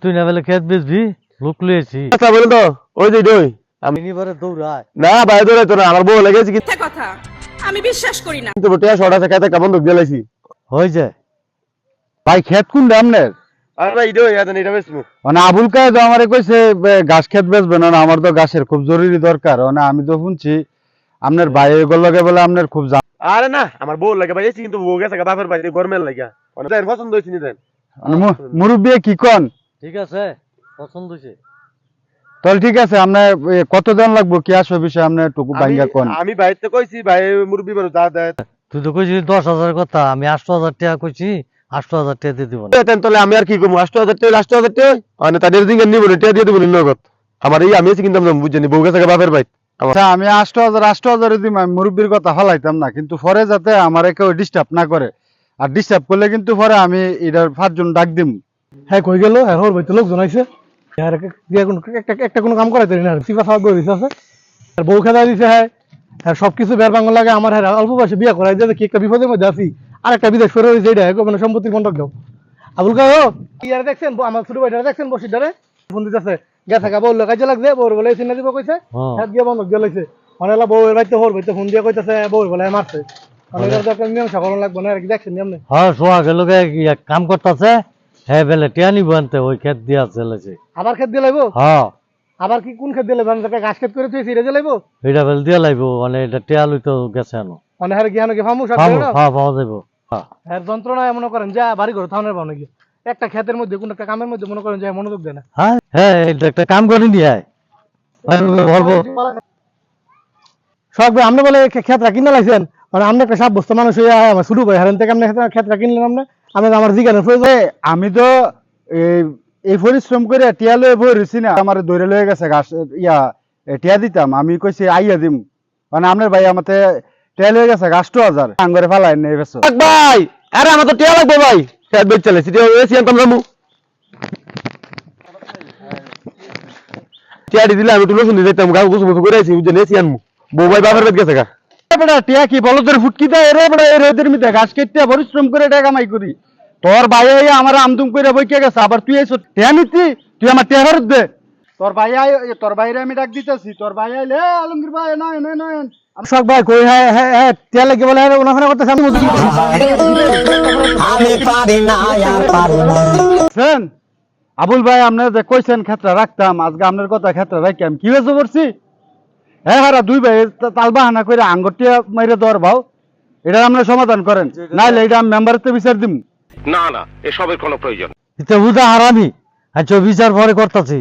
তুই না বলে খেত বেচবি? লোক লুয়েছি আচ্ছা বলে তো ওই যে ওই আমি এবারে দৌড়ায় না বাইরে দৌড়াই তো না আমার বউ লেগেছে মিথ্যে কথা আমি বিশ্বাস করি না। কিন্তু টিয়া শর্ট আছে খাইতে কেমন দুঃখ দিলাইছি যায়। ভাই খেত কোন আপনার? আর ভাই এটা এটা এটা বেশ মানে আবুল কায়েদ আমারে কইছে বে, ঘাস খেত বেচবেন না আমার তো ঘাসের খুব জরুরি দরকার। মানে আমি তো শুনছি আপনার ভাই এগুলো লগে বলে আপনার খুব জাম আরে না আমার বউ লাগে ভাই কিন্তু বউ গেছে গা বাপের বাড়ি গরমের লাগা অনেক পছন্দ হয়েছে দেন। মানে মুরব্বি কি কন? ঠিক আছে পছন্দ হয়েছে। তাহলে ঠিক আছে আপনার এ, কত জন লাগবো? কি আসবে বিষয় আপনার টুকু বাইঙ্গা কোন। আমি- আমি বাইরে কইছি ভাই মুরব্বী বড় যা দেয়। তুই তো কইছিস দশ হাজার কথা আমি আটশো হাজার টাকা কইছি আটশো হাজার টাকা দিয়ে দিব না। দেন তাহলে আমি আর কি করব? আষ্ট হাজার টাকা আষ্ট হাজার টাকা মানে তাদের দিন নিব না টিয়া দিয়ে দেবো নগদ আমার এই আমি এসে কিন্তু আমি বুঝছি বউ গেছে বাপের বাড়ি আচ্ছা আমি আষ্ট হাজার আষ্ট হাজার দিম আমি মুরব্বির কথা হলাইতাম না কিন্তু পরে যাতে আমার কেউ ডিস্টার্ব না করে। আর ডিস্টার্ব করলে কিন্তু পরে আমি এটার পাঁচজন ডাক দিম। হ্যাঁ কই গেল? হ্যাঁ ওর বাড়িতে হ্যাঁ দিয়ে কোনো একটা একটা কোনো কাম করাইতে না। সিফা সাহায্য করে দিছে আছে। আর বউ খেলা দিছে হ্যাঁ। হ্যাঁ সব কিছু বের বাংলা লাগে। আমার হ্যাঁ অল্প বয়সে বিয়ে করাই দিয়ে কি একটা বিপদের মধ্যে আছি। আর একটা বিদেশ ফেরত হয়েছে এটা হ্যাঁ মানে সম্পত্তির বন্ধক দাও। আবুল কাহ ইয়ারে দেখছেন? ব- আমার ছোট ভাইটারে দেখছেন বসিটারে? ফোন দিতেছে গেছে গা বউ কাজে লাগছে বউর বলে চিনে দিব কইছে। হ্যাঁ। হ্যাঁ দিয়ে বন্ধক দিয়ে লাইছে। মানে এলা বউ বাড়িতে হোর বাড়িতে ফোন দিয়ে কইতেছে বউর বলে মারছে। তো না হ্যাঁ সোয়া গেল কাম করতেছে হ্যাঁ বেলে টিয়া নিব আনতে ওই খেত দিয়া চলেছে আবার খেত দিয়ে লাইবো? হ্যাঁ। আবার কি কোন খেত দিলে ঘাস খেত করে তুই সিরে দিলাইবো এটা বেলে দিয়া মানে এটা টিয়া লইতে গেছে আনো। মানে হারে গিয়ে ফামু সব না হ্যাঁ পাওয়া হ্যাঁ। এর যন্ত্রণায় করেন যা বাড়ি ঘরে থাউনের পাও নাকি? একটা ক্ষেতের মধ্যে কোন একটা কামের মধ্যে মনে করেন যে মনোযোগ দেয় না। হ্যাঁ হ্যাঁ একটা কাম করে নিয়ে আয়। বলব। শখ ভাই আপনি বলে খে- ক্ষেতরা কিনে লাইছেন? মানে আপনি একটা সাব্যস্ত মানুষ হয়ে আমার শুরু ভাই হারেন থেকে আপনি ক্ষেত্রা- কিনলেন আপনি আমি আমার জিজ্ঞানের প্রয়োজন আমি তো এই পরিশ্রম করে টিয়া লয়ে বই রইছি না, আমার দৌড়ে লয়ে গেছে ঘাস, ইয়া টিয়া দিতাম, আমি কইছি আইয়া দিম। মানে আপনার ভাই আমাতে টিয়া লয়ে গেছে গাছটো হাজার। আঙ্গরে ফালাই নেই বেশ ভাই, আরে আমার তো টিয়া লাগবে ভাই। খেত বেচ চলে সিটি এসি আনতাম রামু টিয়া দিলে আমি একটু লসুন গা গুছু গুছু করে আছি বুঝছেন, এসি আনমু। বউ ভাই বাপের বাড়ি গেছে গা। বেটা টিয়া কি বলদের ফুটকি দেয়? রে বেটা এই রোদের মধ্যে ঘাস কেটে পরিশ্রম করে টাকা কামাই করি। তোর ভাই আমার আমদুম করে বইকে গেছে আবার তুই এসো। টিয়া নিতি তুই আমার টিয়া ফেরত দে। তোর ভাই আই তোর ভাইরে আমি ডাক দিতেছি। তোর ভাই আইলে আলমগীর ভাই নয় নয় নয় শখ ভাই কই হ্যাঁ হ্যাঁ হ্যাঁ তেল লাগে বলে হ্যাঁ ওনাখানে করতেছে আমি মজুরি শুন আবুল ভাই আপনার যে কইছেন ক্ষেত্রে রাখতাম আজকে আপনার কথা ক্ষেত্রে রাখি আমি কি হয়েছে করছি হ্যাঁ হারা দুই ভাই তা- তাল বাহানা করে আঙ্গটিয়া মাইরে দর ভাও। এটা আপনার সমাধান করেন। নাইলে এটা আমি মেম্বারতে বিচার দিম। না না এসবের কোনো প্রয়োজন এটা বুঝা হারামি। আচ্ছা বিচার পরে করতেছি।